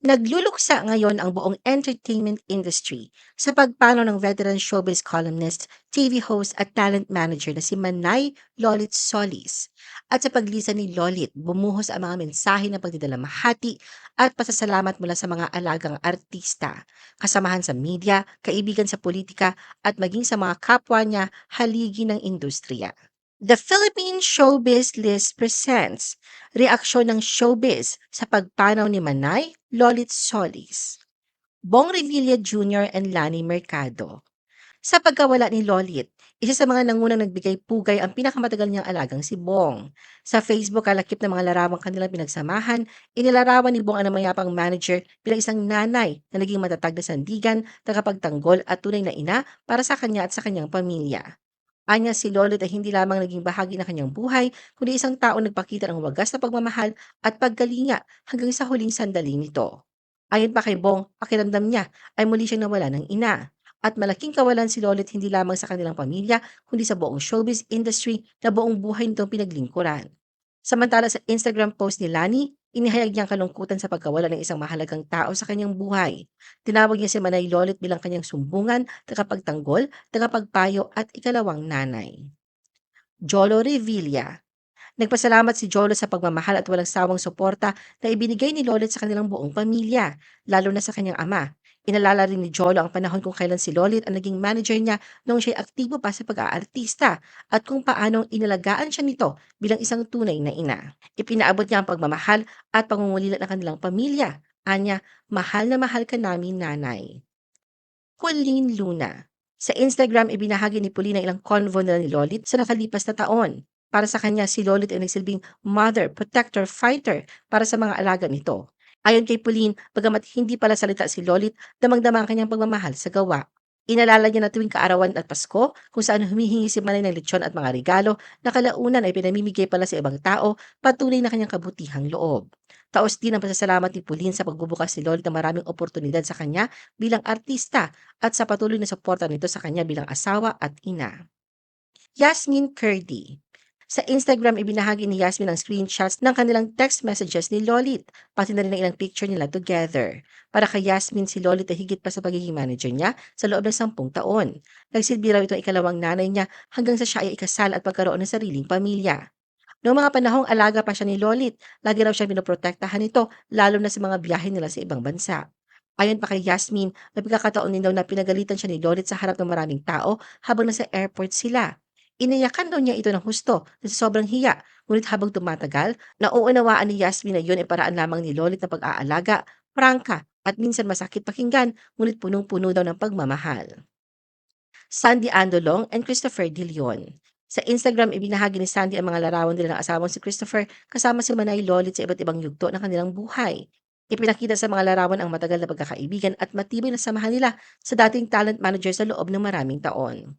Nagluluksa ngayon ang buong entertainment industry sa pagpanaw ng veteran showbiz columnist, TV host at talent manager na si Manay Lolit Solis. At sa paglisan ni Lolit, bumuhos ang mga mensahe ng pagdidalamhati at pasasalamat mula sa mga alagang artista, kasamahan sa media, kaibigan sa politika at maging sa mga kapwa niya haligi ng industriya. The Philippine Showbiz List presents Reaksyon ng Showbiz sa pagpanaw ni Manay Lolit Solis, Bong Revilla Jr. and Lani Mercado. Sa pagkawala ni Lolit, isa sa mga nangunang nagbigay pugay ang pinakamatagal niyang alagang si Bong. Sa Facebook, kalakip ng mga larawang kanilang pinagsamahan, inilarawan ni Bong ang mayapang manager bilang isang nanay na naging matatag na sandigan, tagapagtanggol at tunay na ina para sa kanya at sa kanyang pamilya. Anya si Lolit ay hindi lamang naging bahagi ng kanyang buhay, kundi isang taong nagpakita ng wagas na pagmamahal at paggalinga hanggang sa huling sandali nito. Ayon pa kay Bong, pakiramdam niya ay muli siyang nawala ng ina. At malaking kawalan si Lolit hindi lamang sa kanilang pamilya, kundi sa buong showbiz industry na buong buhay nitong pinaglingkuran. Samantala sa Instagram post ni Lani, inihayag niya ang kalungkutan sa pagkawala ng isang mahalagang tao sa kanyang buhay. Tinawag niya si Manay Lolit bilang kanyang sumbungan, tagapagtanggol, tagapagpayo at ikalawang nanay. Jolo Revilla Nagpasalamat si Jolo sa pagmamahal at walang sawang suporta na ibinigay ni Lolit sa kanilang buong pamilya, lalo na sa kanyang ama. Inalala rin ni Jolo ang panahon kung kailan si Lolit ang naging manager niya noong siya'y aktibo pa sa pag-aartista at kung paanong inalagaan siya nito bilang isang tunay na ina. Ipinaabot niya ang pagmamahal at pangungulila ng kanilang pamilya. Anya, mahal na mahal ka namin nanay. Pauline Luna Sa Instagram, ibinahagi ni Pauline ang ilang convo nila ni Lolit sa nakalipas na taon. Para sa kanya, si Lolit ay nagsilbing mother, protector, fighter para sa mga alaga nito. Ayon kay Pauline, bagamat hindi pala salita si Lolit, damang-dama ang kanyang pagmamahal sa gawa. Inalala niya na tuwing kaarawan at Pasko, kung saan humihingi si Manay ng lechon at mga regalo, na kalaunan ay pinamimigay pala sa ibang tao, patunay na kanyang kabutihang loob. Taos din ang pasasalamat ni Pauline sa pagbubukas ni Lolit ng maraming oportunidad sa kanya bilang artista at sa patuloy na suporta nito sa kanya bilang asawa at ina. Yasmin Curdy sa Instagram, ibinahagi ni Yasmin ang screenshots ng kanilang text messages ni Lolit, pati na rin ang ilang picture nila together. Para kay Yasmin, si Lolit ay higit pa sa pagiging manager niya sa loob ng sampung taon. Nagsilbi raw itong ikalawang nanay niya hanggang sa siya ay ikasal at pagkaroon ng sariling pamilya. Noong mga panahong alaga pa siya ni Lolit, lagi raw siya pinoprotektahan nito, lalo na sa mga biyahe nila sa ibang bansa. Ayon pa kay Yasmin, may pagkakataon din daw na pinagalitan siya ni Lolit sa harap ng maraming tao habang nasa airport sila. Inayakan daw niya ito ng husto sa sobrang hiya, ngunit habang tumatagal, nauunawaan ni Yasmin na yun ay paraan lamang ni Lolit na pag-aalaga, prangka, at minsan masakit pakinggan, ngunit punong-puno daw ng pagmamahal. Sandy Andolong and Christopher De Leon Sa Instagram, ibinahagi ni Sandy ang mga larawan nila ng asawang si Christopher kasama si Manay Lolit sa iba't ibang yugto ng kanilang buhay. Ipinakita sa mga larawan ang matagal na pagkakaibigan at matibay na samahan nila sa dating talent manager sa loob ng maraming taon.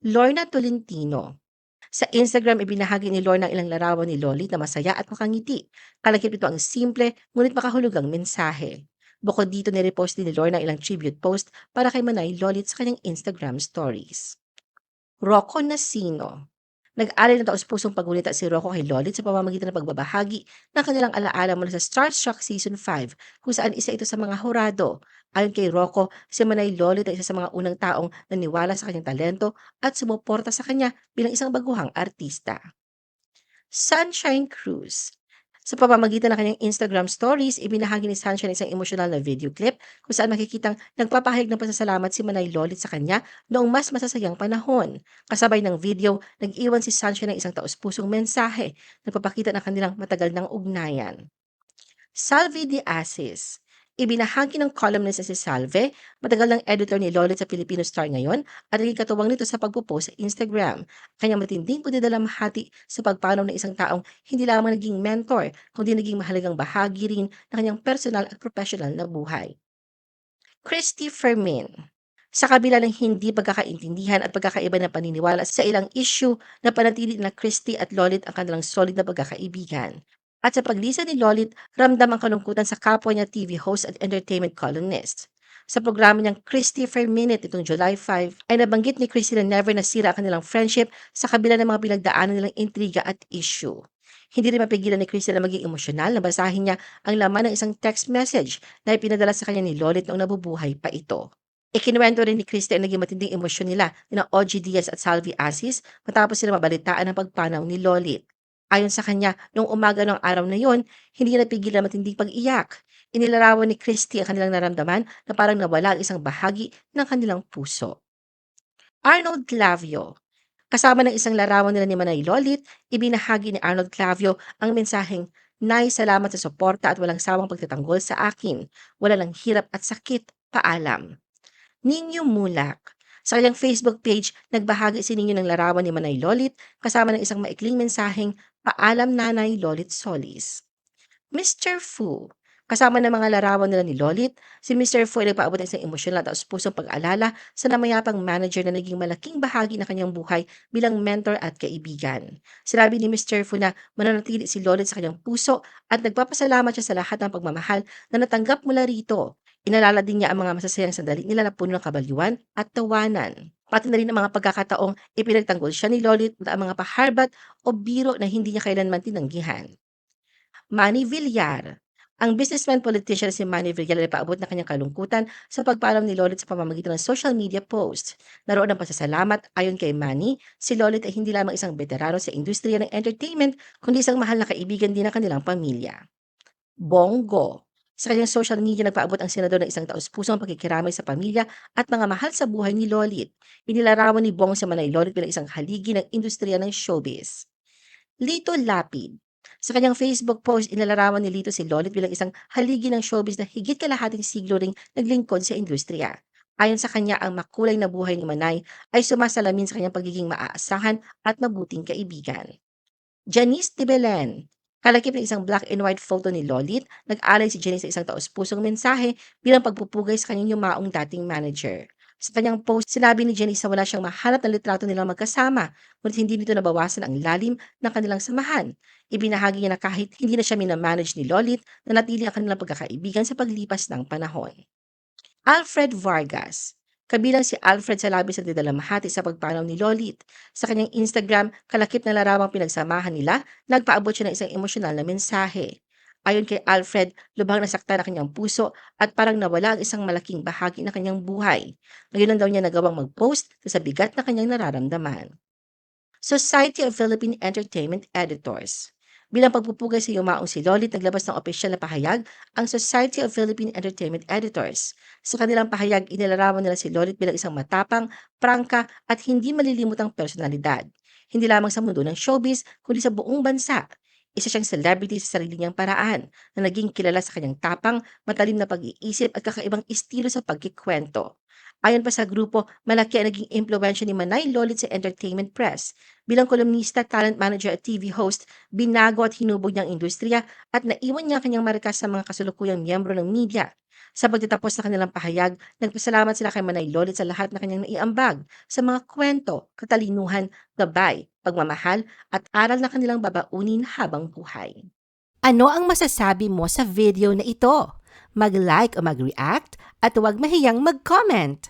Lorna Tolentino. Sa Instagram, ibinahagi ni Lorna ang ilang larawan ni Lolit na masaya at makangiti. Kalakip ito ang simple, ngunit makahulugang mensahe. Bukod dito, nirepost din ni Lorna ang ilang tribute post para kay Manay Lolit sa kanyang Instagram stories. Rocco Nasino. Nag-alay ng taos-pusong pagulita si Rocco kay Lolit sa pamamagitan ng pagbabahagi ng kanilang alaala mula sa Starstruck Season 5 kung saan isa ito sa mga hurado. Ayon kay Rocco, si Manay Lolit ay isa sa mga unang taong naniwala sa kanyang talento at sumuporta sa kanya bilang isang baguhang artista. Sunshine Cruz sa pamamagitan ng kanyang Instagram stories, ibinahagi ni Sunshine isang emosyonal na video clip kung saan makikitang nagpapahayag ng pasasalamat si Manay Lolit sa kanya noong mas masasayang panahon. Kasabay ng video, nag-iwan si Sunshine ng isang taus-pusong mensahe, nagpapakita ng kanilang matagal ng ugnayan. Salvi de Asis Ibinahagi ng columnist na si Salve, matagal ng editor ni Lolit sa Filipino Star ngayon at naging katuwang nito sa pagpo-post sa Instagram. Kanyang matinding pagdadalamhati sa pagpanaw ng isang taong hindi lamang naging mentor, kundi naging mahalagang bahagi rin ng kanyang personal at professional na buhay. Christy Fermin sa kabila ng hindi pagkakaintindihan at pagkakaiba ng paniniwala sa ilang issue na panatili na Christy at Lolit ang kanilang solid na pagkakaibigan. At sa paglisa ni Lolit, ramdam ang kalungkutan sa kapwa niya TV host at entertainment columnist. Sa programa niyang Christopher Minute itong July 5, ay nabanggit ni Christy na never nasira ang kanilang friendship sa kabila ng mga pinagdaanan nilang intriga at issue. Hindi rin mapigilan ni Christy na maging emosyonal na basahin niya ang laman ng isang text message na ipinadala sa kanya ni Lolit noong nabubuhay pa ito. Ikinuwento rin ni Christy ang naging matinding emosyon nila ni OG Diaz at Salvi Asis matapos sila mabalitaan ang pagpanaw ni Lolit. Ayon sa kanya, noong umaga ng araw na yon, hindi niya napigilan matinding pag-iyak. Inilarawan ni Christy ang kanilang naramdaman na parang nawala ang isang bahagi ng kanilang puso. Arnold Clavio Kasama ng isang larawan nila ni Manay Lolit, ibinahagi ni Arnold Clavio ang mensaheng, Nay, salamat sa suporta at walang sawang pagtatanggol sa akin. Wala lang hirap at sakit. Paalam. Ninyo Mulak Sa kanyang Facebook page, nagbahagi si Ninyo ng larawan ni Manay Lolit kasama ng isang maikling mensaheng, Paalam Nanay Lolit Solis. Mr. Fu Kasama ng mga larawan nila ni Lolit, si Mr. Fu ay nagpaabot ng isang emosyonal at taus-pusong pag-alala sa namayapang manager na naging malaking bahagi ng kanyang buhay bilang mentor at kaibigan. Sinabi ni Mr. Fu na mananatili si Lolit sa kanyang puso at nagpapasalamat siya sa lahat ng pagmamahal na natanggap mula rito. Inalala din niya ang mga masasayang sandali nila na puno ng kabaliwan at tawanan. Pati na rin ang mga pagkakataong ipinagtanggol siya ni Lolit at ang mga paharbat o biro na hindi niya kailanman tinanggihan. Manny Villar ang businessman politician si Manny Villar ay paabot na kanyang kalungkutan sa pagpaalam ni Lolit sa pamamagitan ng social media post. Naroon ang pasasalamat ayon kay Manny, si Lolit ay hindi lamang isang veterano sa industriya ng entertainment, kundi isang mahal na kaibigan din ng kanilang pamilya. Bongo sa kanyang social media, nagpaabot ang senador ng isang taus-pusong pagkikiramay sa pamilya at mga mahal sa buhay ni Lolit. Inilarawan ni Bong sa Manay Lolit bilang isang haligi ng industriya ng showbiz. Lito Lapid sa kanyang Facebook post, inilarawan ni Lito si Lolit bilang isang haligi ng showbiz na higit kalahating siglo ring naglingkod sa industriya. Ayon sa kanya, ang makulay na buhay ni Manay ay sumasalamin sa kanyang pagiging maaasahan at mabuting kaibigan. Janice de Belen Kalakip ng isang black and white photo ni Lolit, nag-alay si Janice sa isang taos-pusong mensahe bilang pagpupugay sa kanyang yumaong dating manager. Sa kanyang post, sinabi ni Janice na wala siyang mahanap na litrato nilang magkasama, ngunit hindi nito nabawasan ang lalim ng kanilang samahan. Ibinahagi niya na kahit hindi na siya minamanage ni Lolit, na natili ang kanilang pagkakaibigan sa paglipas ng panahon. Alfred Vargas Kabilang si Alfred sa labis na didalamhati sa pagpanaw ni Lolit. Sa kanyang Instagram, kalakip na larawang pinagsamahan nila, nagpaabot siya ng isang emosyonal na mensahe. Ayon kay Alfred, lubhang nasaktan ang kanyang puso at parang nawala ang isang malaking bahagi ng kanyang buhay. Ngayon lang daw niya nagawang mag-post sa bigat na kanyang nararamdaman. Society of Philippine Entertainment Editors Bilang pagpupugay sa yumaong si Lolit, naglabas ng opisyal na pahayag ang Society of Philippine Entertainment Editors. Sa kanilang pahayag, inilarawan nila si Lolit bilang isang matapang, prangka at hindi malilimutang personalidad. Hindi lamang sa mundo ng showbiz, kundi sa buong bansa. Isa siyang celebrity sa sarili niyang paraan na naging kilala sa kanyang tapang, matalim na pag-iisip at kakaibang estilo sa pagkikwento. Ayon pa sa grupo, malaki ang naging impluensya ni Manay Lolit sa entertainment press. Bilang kolumnista, talent manager at TV host, binago at hinubog niya ang industriya at naiwan niya kanyang marka sa mga kasulukuyang miyembro ng media. Sa pagtatapos ng kanilang pahayag, nagpasalamat sila kay Manay Lolit sa lahat na kanyang naiambag sa mga kwento, katalinuhan, gabay, pagmamahal at aral na kanilang babaunin habang buhay. Ano ang masasabi mo sa video na ito? Mag-like o mag-react at huwag mahiyang mag-comment.